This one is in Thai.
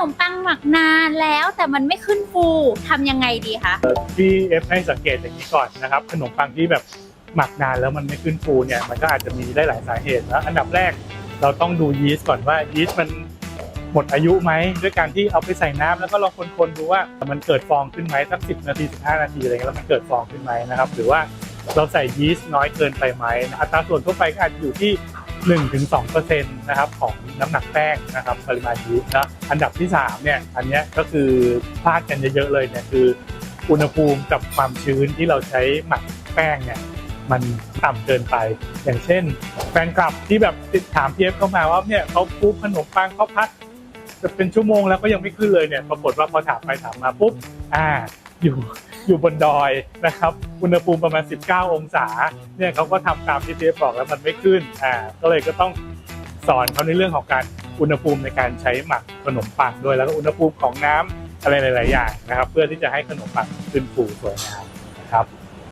นมปังหมักนานแล้วแต่มันไม่ขึ้นฟูทำยังไงดีคะที่เอฟให้สังเกตอย่างนี้ก่อนนะครับขนมปังที่แบบหมักนานแล้วมันไม่ขึ้นฟูเนี่ยมันก็อาจจะมีได้หลายสาเหตุแล้วอันดับแรกเราต้องดูยีสต์ก่อนว่ายีสต์มันหมดอายุไหมด้วยการที่เอาไปใส่น้ำแล้วก็ลองคนๆดูว่ามันเกิดฟองขึ้นไหมสักสินาที15นาทีอะไรเงี้ยแล้วมันเกิดฟองขึ้นไหมนะครับหรือว่าเราใส่ยีสต์น้อยเกินไปไหมอัตราส่วนทั่วไปก็อาจจะอยู่ที่ 1-2%นะครับของน้ำหนักแป้งนะครับปริมาณยีสนะอันดับที่สามเนี่ยอันนี้ก็คือพลาดกันเยอะๆเลยเนี่ยคือ อุณหภูมิกับความชื้นที่เราใช้หมักแป้งเนี่ยมันต่ำเกินไป อย่างเช่น แฟนคลับที่แบบติดถามพีเอฟเข้ามาว่าเนี่ยเขาคลุกขนมปังเขาพักจะเป็นชั่วโมงแล้วก็ยังไม่ขึ้นเลยเนี่ยปรากฏว่าพอถามไปถามมาปุ๊บอ่าอยู่ อยู่บนดอยนะครับอุณหภูมิประมาณ 19 องศาเนี่ยเขาก็ทำตามที่พีเจฟบอกแล้วมันไม่ขึ้นอ่าก็เลยก็ต้องสอนเขาในเรื่องของการอุณหภูมิในการใช้หมักขนมปังด้วยแล้วก็อุณหภูมิของน้ำอะไรหลาย ๆ อย่างนะครับ เพื่อที่จะให้ขนมปังขึ้นฟูสวยงามนะครับ